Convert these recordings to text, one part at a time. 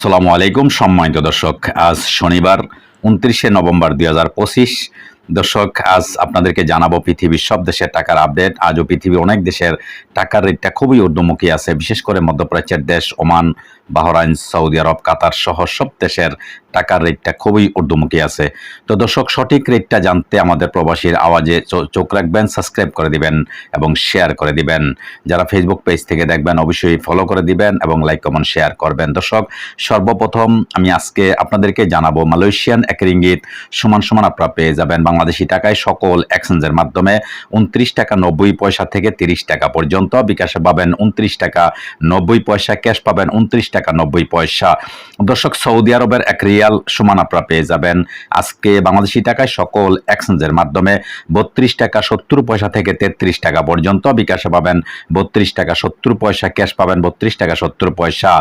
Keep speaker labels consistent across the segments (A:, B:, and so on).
A: সালামু আলাইকুম, সম্মানিত দর্শক, আজ শনিবার, উনত্রিশে নভেম্বর দুই হাজার পঁচিশ। দর্শক, আজ আপনাদেরকে জানাব পৃথিবীর সব দেশের টাকার আপডেট। আজও পৃথিবীর অনেক দেশের টাকার রেটটা খুবই ঊর্ধ্বমুখী আছে, বিশেষ করে মধ্যপ্রাচ্যের দেশ, Oman, Bahrain, Saudi Arab, Qatar সহ সব দেশের টাকার রেটটা খুবই ঊর্ধ্বমুখী আছে। তো দর্শক, সঠিক রেটটা জানতে আমাদের প্রবাসীর আওয়াজে চোখ রাখবেন সাবস্ক্রাইব করে দিবেন এবং শেয়ার করে দিবেন। যারা ফেসবুক পেজ থেকে দেখবেন, অবশ্যই ফলো করে দিবেন এবং লাইক কমেন্ট শেয়ার করবেন। দর্শক, সর্বপ্রথম আমি আজকে আপনাদেরকে জানাব মালয়েশিয়ান এক রিঙ্গিত সমান সমান আপনারা পেয়ে যাবেন বাংলাদেশি টাকায় সকল এক্সচেঞ্জের মাধ্যমে উনত্রিশ টাকা নব্বই পয়সা থেকে তিরিশ টাকা পর্যন্ত। বিকাশে পাবেন উনত্রিশ টাকা নব্বই পয়সা, ক্যাশ পাবেন উনত্রিশ টাকা নব্বই পয়সা। দর্শক, সৌদি আরবের এক রিয়াল সমান আপনারা পেয়ে যাবেন। আজকে বাংলাদেশি টাকায় সকল এক্সচেঞ্জের মাধ্যমে বত্রিশ টাকা সত্তর পয়সা থেকে তেত্রিশ টাকা পর্যন্ত বিকাশে পাবেন। বত্রিশ টাকা সত্তর পয়সা, ক্যাশ পাবেন বত্রিশ টাকা সত্তর পয়সা।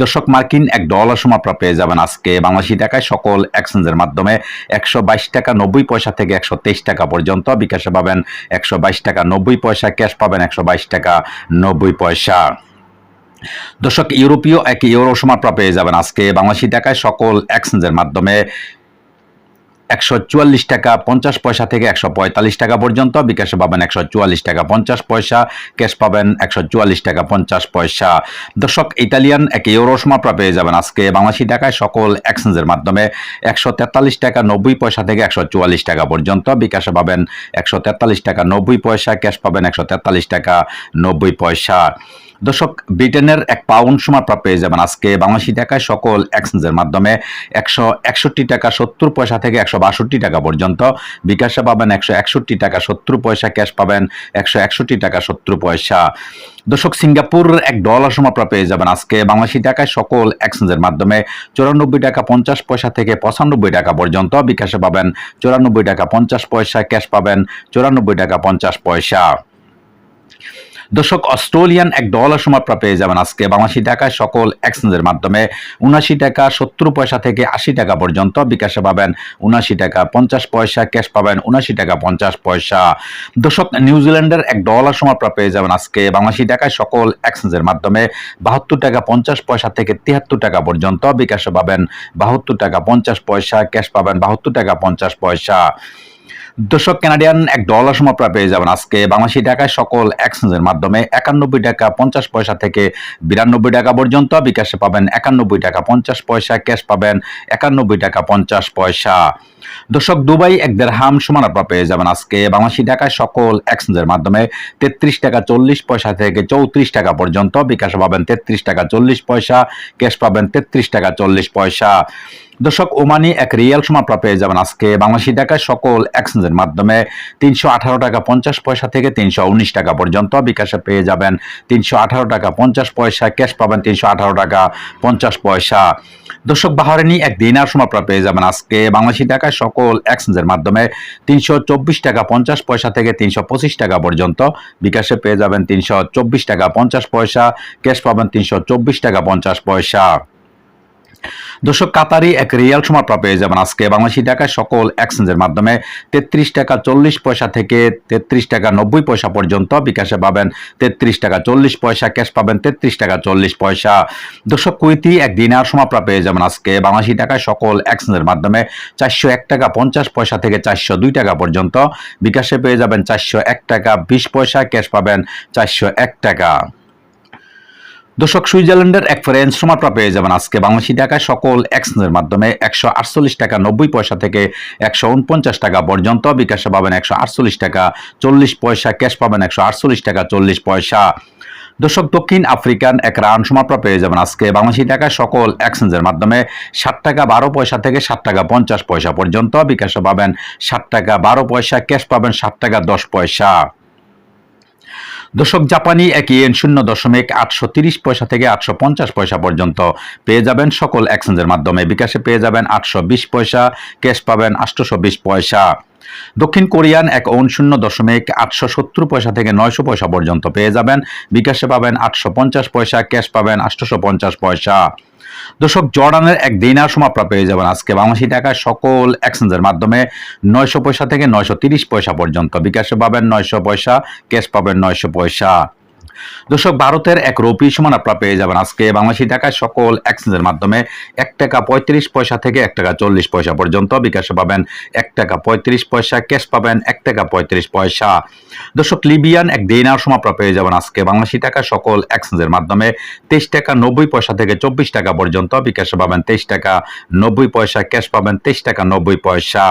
A: দর্শক মার্কিন এক ডলার সময় আপনারা পেয়ে যাবেন আজকে। বাংলাদেশি টাকায় সকল এক্সচেঞ্জের মাধ্যমে একশো বাইশ টাকা নব্বই পয়সা থেকে একশো তেইশ টাকা পর্যন্ত বিকাশে পাবেন। একশো বাইশ টাকা নব্বই পয়সা, ক্যাশ পাবেন একশো বাইশ টাকা নব্বই পয়সা। দর্শক, ইউরোপীয় এক ইউরো সময় আপনারা পেয়ে যাবেন আজকে। বাংলাদেশি টাকায় সকল এক্সচেঞ্জের মাধ্যমে একশো চুয়াল্লিশ টাকা পঞ্চাশ পয়সা থেকে একশো পঁয়তাল্লিশ টাকা পর্যন্ত। বিকাশে পাবেন একশো চুয়াল্লিশ টাকা পঞ্চাশ পয়সা, ক্যাশ পাবেন একশো চুয়াল্লিশ টাকা পঞ্চাশ পয়সা। দর্শক, ইতালিয়ান এক ইউরো সময় পেয়ে যাবেন আজকে। বাংলাদেশি টাকায় সকল এক্সচেঞ্জের মাধ্যমে একশো তেতাল্লিশ টাকা নব্বই পয়সা থেকে একশো চুয়াল্লিশ টাকা পর্যন্ত। বিকাশে পাবেন একশো তেতাল্লিশ টাকা নব্বই পয়সা, ক্যাশ পাবেন একশো তেতাল্লিশ টাকা নব্বই পয়সা। দর্শক, ব্রিটেনের এক পাউন্ড সময় আপনারা পেয়ে যাবেন আজকে বাংলাদেশি টাকায় সকল এক্সচেঞ্জের মাধ্যমে একশো একষট্টি টাকা সত্তর পয়সা থেকে একশো বাষট্টি টাকা পর্যন্ত। বিকাশে পাবেন একশো একষট্টি টাকা সত্তর পয়সা, ক্যাশ পাবেন একশো একষট্টি টাকা সত্তর পয়সা। দর্শক, সিঙ্গাপুর এক ডলার সময় আপনারা পেয়ে যাবেন আজকে বাংলাদেশি টাকায় সকল এক্সচেঞ্জের মাধ্যমে। চুরানব্বই টাকা পঞ্চাশ পয়সা থেকে পঁচানব্বই টাকা পর্যন্ত। বিকাশে পাবেন চুরানব্বই টাকা পঞ্চাশ পয়সা, ক্যাশ পাবেন চুরানব্বই টাকা পঞ্চাশ পয়সা। দর্শক, অস্ট্রেলিয়ান এক ডলার সময় আপনারা পেয়ে যাবেন আজকে। বাংলাদেশি টাকায় সকল এক্সচেঞ্জের মাধ্যমে উনাশি টাকা সত্তর পয়সা থেকে আশি টাকা পর্যন্ত বিকাশে পাবেন। উনাশি টাকা পঞ্চাশ পয়সা, ক্যাশ পাবেন উনাশি টাকা পঞ্চাশ পয়সা। দর্শক নিউজিল্যান্ডের এক ডলার সময় আপনারা পেয়ে যাবেন আজকে। বাংলাদেশি টাকায় সকল এক্সচেঞ্জের মাধ্যমে বাহাত্তর টাকা পঞ্চাশ পয়সা থেকে তিয়াত্তর টাকা পর্যন্ত বিকাশে পাবেন। বাহাত্তর টাকা পঞ্চাশ পয়সা, ক্যাশ পাবেন বাহাত্তর টাকা পঞ্চাশ পয়সা। দর্শক কানাডিয়ান এক ডলার সময় আপনারা পেয়ে যাবেন। আজকে বাংলাদেশি টাকায় সকল এক্সচেঞ্জের মাধ্যমে একানব্বই টাকা পঞ্চাশ পয়সা থেকে বিরানব্বই টাকা পর্যন্ত। বিকাশে পাবেন একানব্বই টাকা পঞ্চাশ পয়সা, ক্যাশ পাবেন একানব্বই টাকা পঞ্চাশ পয়সা। দর্শক, দুবাই এক দেড়হাম সমান আপনারা পেয়ে যাবেন। আজকে বাংলাদেশি টাকায় সকল এক্সচেঞ্জের মাধ্যমে তেত্রিশ টাকা চল্লিশ পয়সা থেকে চৌত্রিশ টাকা পর্যন্ত। বিকাশে পাবেন তেত্রিশ টাকা চল্লিশ পয়সা, ক্যাশ পাবেন তেত্রিশ টাকা চল্লিশ পয়সা। দর্শক, ওমানি এক রিয়াল সময় আপনারা পেয়ে যাবেন আজকে বাংলাদেশি টাকায় সকল এক্সচেঞ্জের মাধ্যমে। তিনশো আঠারো টাকা পঞ্চাশ পয়সা থেকে তিনশো উনিশ টাকা পর্যন্ত বিকাশে পেয়ে যাবেন। তিনশো আঠারো টাকা পঞ্চাশ পয়সা, ক্যাশ পাবেন তিনশো আঠারো টাকা পঞ্চাশ পয়সা। দর্শক, বাহারানি এক দিনার সময় আপনারা পেয়ে যাবেন আজকে বাংলাদেশি টাকায় সকল এক্সচেঞ্জের মাধ্যমে। তিনশো চব্বিশ টাকা পঞ্চাশ পয়সা থেকে তিনশো পঁচিশ টাকা পর্যন্ত বিকাশে পেয়ে যাবেন তিনশো চব্বিশ টাকা পঞ্চাশ পয়সা, ক্যাশ পাবেন তিনশো চব্বিশ টাকা পঞ্চাশ পয়সা। দর্শক, কাতারি এক রিয়াল সময় পেয়ে যাবেন আজকে। বাংলাদেশি টাকায় সকল এক্সচেঞ্জের মাধ্যমে তেত্রিশ টাকা চল্লিশ পয়সা থেকে তেত্রিশ টাকা নব্বই পয়সা পর্যন্ত বিকাশে পাবেন। তেত্রিশ টাকা চল্লিশ পয়সা, ক্যাশ পাবেন তেত্রিশ টাকা চল্লিশ পয়সা। দর্শক কুইতি এক দিনার সময় পেয়ে যাবেন আজকে। বাংলাদেশি টাকায় সকল এক্সচেঞ্জের মাধ্যমে চারশো এক টাকা পঞ্চাশ পয়সা থেকে চারশো দুই টাকা পর্যন্ত বিকাশে পেয়ে যাবেন চারশো এক টাকা বিশ পয়সা, ক্যাশ পাবেন চারশো এক টাকা। দর্শক, সুইজারল্যান্ডের এক ফ্রেন্স সময় আপনারা পেয়ে যাবেন আজকে বাংলাদেশি টাকায় সকল এক্সচেঞ্জের মাধ্যমে একশো আটচল্লিশ টাকা, নব্বই পয়সা থেকে একশো উনপঞ্চাশ টাকা পর্যন্ত। বিকাশে পাবেন একশো আটচল্লিশ টাকা, চল্লিশ পয়সা, ক্যাশ পাবেন একশো আটচল্লিশ টাকা, চল্লিশ পয়সা। দর্শক, দক্ষিণ আফ্রিকান এক রান সময় আপনারা পেয়ে যাবেন আজকে বাংলাদেশি টাকায় সকল এক্সচেঞ্জের মাধ্যমে ষাট টাকা বারো পয়সা থেকে ষাট টাকা পঞ্চাশ পয়সা পর্যন্ত। বিকাশে পাবেন ষাট টাকা বারো পয়সা, ক্যাশ পাবেন ষাট টাকা দশ পয়সা। দর্শক জাপানি এক ইয়েন শূন্য দশমিক আটশো তিরিশ পয়সা থেকে আটশো পঞ্চাশ পয়সা পর্যন্ত। পেয়ে যাবেন সকল এক্সচেঞ্জের মাধ্যমে। বিকাশে পেয়ে যাবেন আটশো বিশ পয়সা, ক্যাশ পাবেন আটশোশো বিশ পয়সা। দক্ষিণ কোরিয়ান এক ওন শূন্য দশমিক আটশো সত্তর পয়সা থেকে নয়শো পয়সা পর্যন্ত পেয়ে যাবেন। বিকাশে পাবেন আটশো পঞ্চাশ পয়সা, ক্যাশ পাবেন আটশোশো পঞ্চাশ পয়সা। দর্শক, জর্ডানের এক দিনার সময় আপনারা পেয়ে যাবেন আজকে বাংলাদেশি টাকায় সকল এক্সচেঞ্জের মাধ্যমে। নয়শো পয়সা থেকে নয়শো তিরিশ পয়সা পর্যন্ত। বিকাশে পাবেন নয়শো পয়সা, ক্যাশ পাবেন নয়শো পয়সা। দর্শক, ভারতের এক রুপি সমান আপনারা পেয়ে যাবেন। আজকে বাংলাদেশি টাকায় সকল এক্সচেঞ্জের মাধ্যমে এক টাকা পঁয়ত্রিশ পয়সা থেকে এক টাকা চল্লিশ পয়সা পর্যন্ত বিকাশে পাবেন এক টাকা পঁয়ত্রিশ পয়সা, ক্যাশ পাবেন এক টাকা পঁয়ত্রিশ পয়সা। দর্শক, লিবিয়ান এক দিনার সময় আপনারা পেয়ে যাবেন আজকে বাংলাদেশি টাকা সকল এক্সচেঞ্জের মাধ্যমে তেইশ টাকা নব্বই পয়সা থেকে চব্বিশ টাকা পর্যন্ত বিকাশে পাবেন তেইশ টাকা নব্বই পয়সা, ক্যাশ পাবেন তেইশ টাকা নব্বই পয়সা।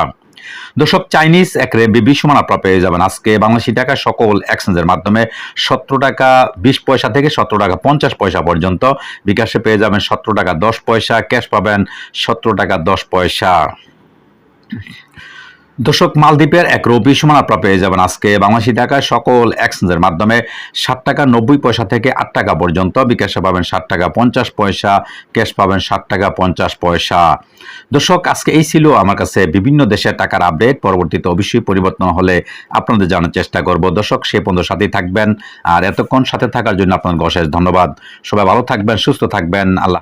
A: দর্শক, চাইনিজ এক রেবি সমান আপনারা পেয়ে যাবেন। আজকে বাংলাদেশি টাকা সকল এক্সচেঞ্জের মাধ্যমে সতেরো টাকা বিশ পয়সা থেকে সতেরো টাকা পঞ্চাশ পয়সা পর্যন্ত বিকাশে পেয়ে যাবেন সতেরো টাকা দশ পয়সা ক্যাশ পাবেন সতেরো টাকা দশ পয়সা। দর্শক, মালদ্বীপের এক রবি সমান আপনারা পেয়ে যাবেন আজকে। বাংলাদেশি টাকায় সকল এক্সচেঞ্জের মাধ্যমে ষাট টাকা নব্বই পয়সা থেকে আট টাকা পর্যন্ত। বিকাশে পাবেন ষাট টাকা পঞ্চাশ পয়সা, ক্যাশ পাবেন ষাট টাকা পঞ্চাশ পয়সা। দর্শক, আজকে এই ছিল আমার কাছে বিভিন্ন দেশের টাকার আপডেট পরবর্তীতে অবশ্যই পরিবর্তন হলে আপনাদের জানার চেষ্টা করব। দর্শক, সে পর্যন্ত সাথেই থাকবেন। আর এতক্ষণ সাথে থাকার জন্য আপনাদের অশেষ ধন্যবাদ। সবাই ভালো থাকবেন, সুস্থ থাকবেন। আল্লাহ